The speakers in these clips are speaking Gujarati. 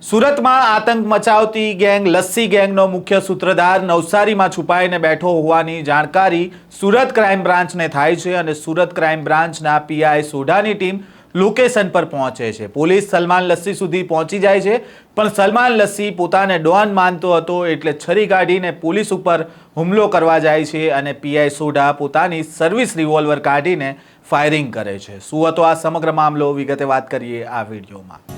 સુરતમાં આતંક મચાવતી ગેંગ, લસ્સી ગેંગનો મુખ્ય સૂત્રધાર નવસારીમાં છુપાઈને બેઠો હોવાની જાણકારી સુરત ક્રાઇમ બ્રાન્ચને થાય છે અને સુરત ક્રાઇમ બ્રાન્ચના પીઆઈ સોઢાની ટીમ લોકેશન પર પહોંચે છે. પોલીસ સલમાન લસ્સી સુધી પહોંચી જાય છે, પણ સલમાન લસ્સી પોતાને ડોન માનતો હતો એટલે છરી કાઢીને પોલીસ ઉપર હુમલો કરવા જાય છે અને પીઆઈ સોઢા પોતાની સર્વિસ રિવોલ્વર કાઢીને ફાયરિંગ કરે છે. શું હતો આ સમગ્ર મામલો? વિગતે વાત કરીએ આ વિડીયોમાં.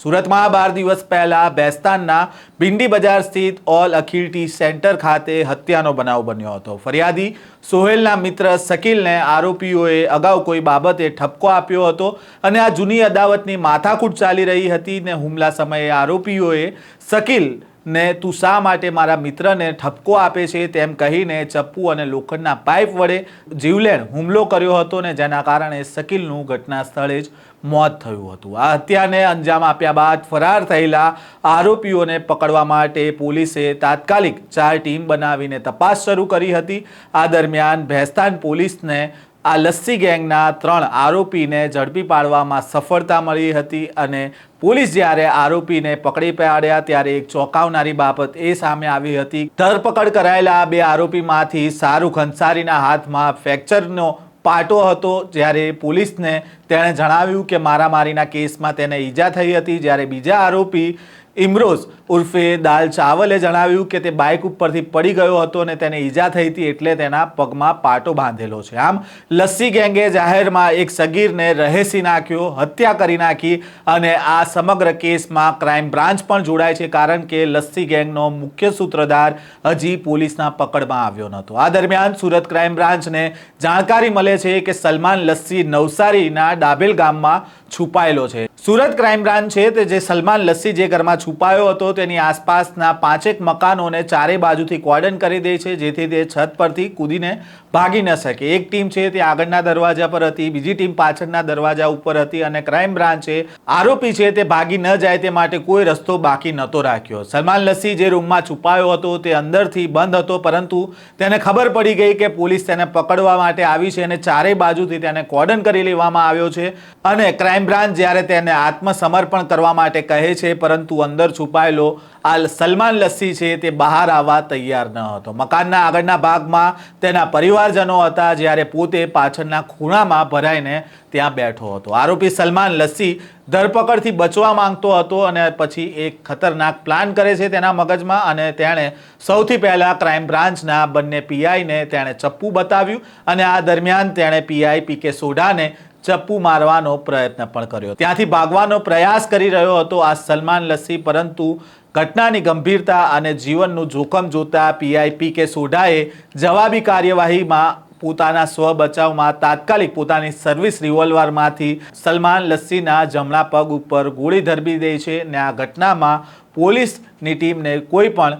સુરતમાં બાર દિવસ પહેલા બેસ્તાનના બિંડી બજાર સ્થિત ઓલ અખિલ ટી સેન્ટર ખાતે હત્યાનો બનાવ બન્યો હતો. ફરિયાદી સોહેલના મિત્ર શકીલને આરોપીઓએ અગાઉ કોઈ બાબતે ઠપકો આપ્યો હતો અને આ જૂની અદાવતની માથાકૂટ ચાલી રહી હતી ને હુમલા સમયે આરોપીઓએ શકીલ ને તું શા માટે મારા મિત્રને ઠપકો આપે છે તેમ કહીને ચપ્પુ અને લોખંડના પાઇપ વડે જીવલેણ હુમલો કર્યો હતો ને જેના કારણે શકીલનું ઘટના સ્થળે જ મોત થયું હતું. આ હત્યાને અંજામ આપ્યા બાદ ફરાર થયેલા આરોપીઓને પકડવા માટે પોલીસે તાત્કાલિક ચાર ટીમ બનાવીને તપાસ શરૂ કરી હતી. આ દરમિયાન ભેસ્તાન પોલીસને આ લસ્સી ગેંગના ત્રણ આરોપીને ઝડપી પાડવામાં સફળતા મળી હતી અને પોલીસ જ્યારે આરોપીને પકડી પાડ્યા ત્યારે એક ચોંકાવનારી બાબત એ સામે આવી હતી. ધરપકડ કરાયેલા બે આરોપીમાંથી શાહરૂખ અંસારીના હાથમાં ફ્રેક્ચરનો પાટો હતો જ્યારે પોલીસને તેણે જણાવ્યું કે મારામારીના કેસમાં તેને ઈજા થઈ હતી. જ્યારે બીજા આરોપી ઇમરોઝ ઉર્ફે દાલ ચાવલે જણાવ્યું કે તે બાઇક ઉપરથી પડી ગયો હતો અને તેને ઈજા થઈ હતી એટલે તેના પગમાં પાટો બાંધેલો છે. આમ, લસ્સી ગેંગે જાહેરમાં એક સગીરને રહેસી નાખ્યો, હત્યા કરી નાખી અને આ સમગ્ર કેસમાં ક્રાઇમ બ્રાન્ચ પણ જોડાય છે કારણ કે લસ્સી ગેંગનો મુખ્ય સૂત્રધાર હજી પોલીસના પકડમાં આવ્યો નહોતો. આ દરમિયાન સુરત ક્રાઇમ બ્રાન્ચને જાણકારી મળે છે કે સલમાન લસ્સી નવસારીના ડાબેલ ગામમાં છુપાયેલો છે. સુરત ક્રાઇમ બ્રાન્ચ છે તે જે સલમાન લસ્સી જે ઘરમાં છુપાયો હતો, તેની આસપાસના પાંચેક મકાનોને ચારે બાજુથી કોર્ડન કરી દે છે, જેથી તે છત પરથી કૂદીને ભાગી ન શકે. એક ટીમ છે, તે આગળના દરવાજા પર હતી, બીજી ટીમ પાછળના દરવાજા ઉપર હતી અને ક્રાઇમ બ્રાન્ચે આરોપી છે, તે ભાગી ન જાય તે માટે કોઈ રસ્તો બાકી નહોતો રાખ્યો. સલમાન લસ્સી જે રૂમમાં છુપાયો હતો, તે અંદરથી બંધ હતો, પરંતુ તેને ખબર પડી ગઈ કે પોલીસ તેને પકડવા માટે આવી છે અને ચારેય બાજુથી તેને કોર્ડન કરી લેવામાં આવ્યો છે અને ક્રાઇમ બ્રાન્ચ જ્યારે તેને આત્મસમર્પણ કરવા માટે કહે છે, પરંતુ અંદર છુપાયેલો આ સલમાન લસ્સી છે તે બહાર આવવા તૈયાર ન હતો. મકાનના આગળના ભાગમાં તેના પરિવારજનો હતા જ્યારે પોતે પાછળના ખૂણામાં ભરાઈને ત્યાં બેઠો હતો. આરોપી સલમાન લસ્સી ધરપકડથી બચવા માંગતો હતો અને પછી એક ખતરનાક પ્લાન કરે છે તેના મગજમાં અને તેણે સૌથી પહેલાં ક્રાઇમ બ્રાન્ચના બંને પીઆઈને તેણે ચપ્પુ બતાવ્યું અને આ દરમિયાન તેણે પીઆઈ પી કે સોઢાને ચપ્પુ મારવાનો પ્રયત્ન પણ કર્યો. ત્યાંથી ભાગવાનો પ્રયાસ કરી રહ્યો હતો આ સલમાન લસ્સી, પરંતુ ઘટનાની ગંભીરતા અને જીવનનું જોખમ જોતા પીઆઈપી કે સોઢાએ જવાબી કાર્યવાહીમાં પોતાના સ્વ બચાવમાં તાત્કાલિક પોતાની સર્વિસ રિવોલ્વરમાંથી સલમાન લસ્સીના જમણા પગ ઉપર ગોળી ધરબી દે છે ને આ ઘટનામાં પોલીસની ટીમને કોઈ પણ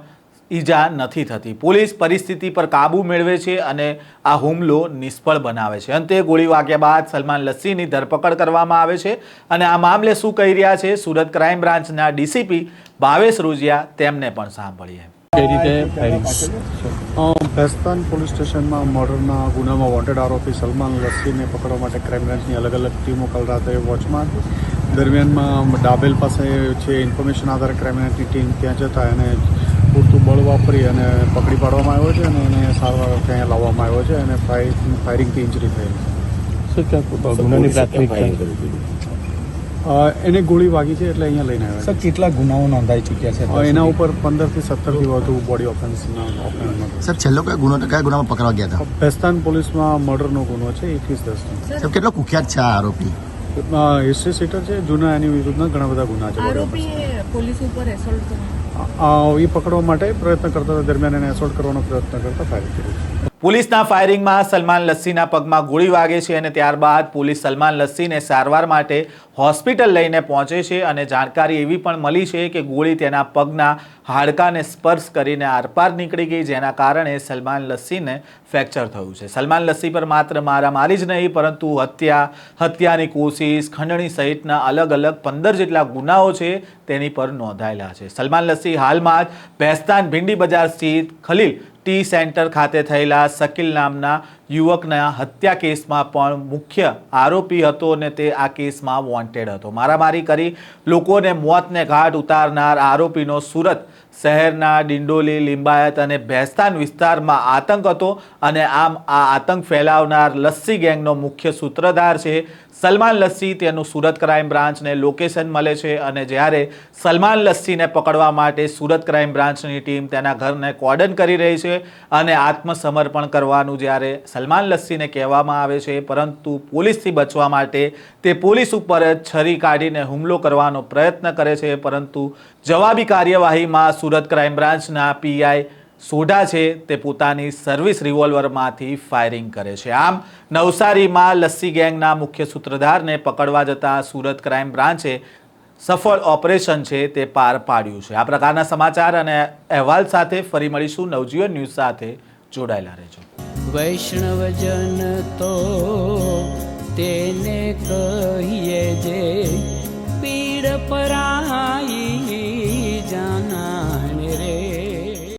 ઈજા નથી થતી. પોલીસ પરિસ્થિતિ પર કાબૂ મેળવે છે અને આ હુમલો નિષ્ફળ બનાવે છે. અંતે ગોળી વાગ્યા બાદ સલમાન લસ્સીની ધરપકડ કરવામાં આવે છે અને આ મામલે શું કહી રહ્યા છે સુરત ક્રાઇમ બ્રાન્ચના ડીસીપી ભાવેશ રોજિયા તેમને પણ સાંભળીએ. કઈ રીતે ભેસ્તાન પોલીસ સ્ટેશનમાં મર્ડરના ગુનામાં વોન્ટેડ આરોપી સલમાન લસ્સીને પકડવા માટે ક્રાઇમ બ્રાન્ચની અલગ અલગ ટીમો કાલ રાતે વોચમાં. દરમિયાનમાં ડાબેલ પાસે છે ઇન્ફોર્મેશન આધારે ક્રાઇમ બ્રાન્ચની ટીમ ત્યાં જતા એને પૂરતું બળ વાપરી અને પકડી પાડવામાં આવ્યો છે અને એને સારવાર અર્થે અહીંયા લાવવામાં આવ્યો છે અને ફાયરિંગ ફાયરિંગથી ઇન્જરી થયેલી અ, એને ગોળી વાગી છે એટલે અહીંયા લઈને આવ્યા સર કેટલા ગુનાઓ નોંધાઈ ચૂક્યા છે? છે એના ઉપર પંદરથી સત્તરથી વધુ બોડી ઓફેન્સના ઓફેન્સ સર છેલ્લો કયા ગુનો કયા ગુનામાં પકડવા ગયા હતા? ભેસ્તાન પોલીસમાં મર્ડરનો ગુનો છે એકવીસ દસ સર કેટલો કુખ્યાત છે આ આરોપી? હિસ્ટ્રી સીટર છે જૂના એની વિરુદ્ધના ઘણા બધા ગુના છે આરોપી પોલીસ ઉપર એસોલ્ટ એ પકડવા માટે પ્રયત્ન કરતા હતા. દરમિયાન એને એસોલ્ટ કરવાનો પ્રયત્ન કરતા ફાયર કર્યું. પોલીસના ફાયરિંગમાં સલમાન લસ્સીના પગમાં ગોળી વાગે છે અને ત્યારબાદ પોલીસ સલમાન લસ્સીને સારવાર માટે હોસ્પિટલ લઈને પહોંચે છે અને જાણકારી એવી પણ મળી છે કે ગોળી તેના પગના હાડકાને સ્પર્શ કરીને આરપાર નીકળી ગઈ, જેના કારણે સલમાન લસ્સીને ફ્રેક્ચર થયું છે. સલમાન લસ્સી પર માત્ર મારામારી જ નહીં, પરંતુ હત્યા, હત્યાની કોશિશ, ખંડણી સહિતના અલગ અલગ પંદર જેટલા ગુનાઓ છે તેની પર નોંધાયેલા છે. સલમાન લસ્સી હાલમાં જ ભેસ્તાન ભીંડી બજાર સ્થિત ખલીલ ટી સેન્ટર ખાતે થયેલા શકીલ નામના યુવકના હત્યા કેસમાં પણ મુખ્ય આરોપી હતો અને તે આ કેસમાં વોન્ટેડ હતો. મારામારી કરી લોકોને મોતને ઘાટ ઉતારનાર આરોપીનો સુરત શહેરના ડિંડોલી, લિંબાયત અને ભેસ્તાન વિસ્તારમાં આતંક હતો અને આમ આ આતંક ફેલાવનાર લસ્સી ગેંગનો મુખ્ય સૂત્રધાર છે સલમાન લસ્સી. તેનું સુરત ક્રાઇમ બ્રાન્ચને લોકેશન મળે છે અને જ્યારે સલમાન લસ્સીને પકડવા માટે સુરત ક્રાઇમ બ્રાન્ચની ટીમ તેના ઘરને કોર્ડન કરી રહી છે અને આત્મસમર્પણ કરવાનું જ્યારે સલમાન લસ્સીને કહેવામાં આવે છે, પરંતુ પોલીસથી બચવા માટે તે પોલીસ ઉપર છરી કાઢીને હુમલો કરવાનો પ્રયત્ન કરે છે, પરંતુ જવાબી કાર્યવાહીમાં સુરત ક્રાઇમ બ્રાન્ચના પીઆઈ સોઢા છે, તે પોતાની સર્વિસ રિવોલ્વરમાંથી ફાયરિંગ કરે છે. આમ, નવસારીમાં લસ્સી ગેંગના મુખ્ય સૂત્રધારને પકડવા જતા સુરત ક્રાઇમ બ્રાન્ચે સફળ ઓપરેશન છે, તે પાર પાડ્યું છે. આ પ્રકારના સમાચાર અને અહેવાલ સાથે ફરી મળીશું નવજીવન ન્યૂઝ સાથે. જોડાયેલા રહેજો. વૈષ્ણવજન તો તેને કહીએ જે પીડ પરાઈ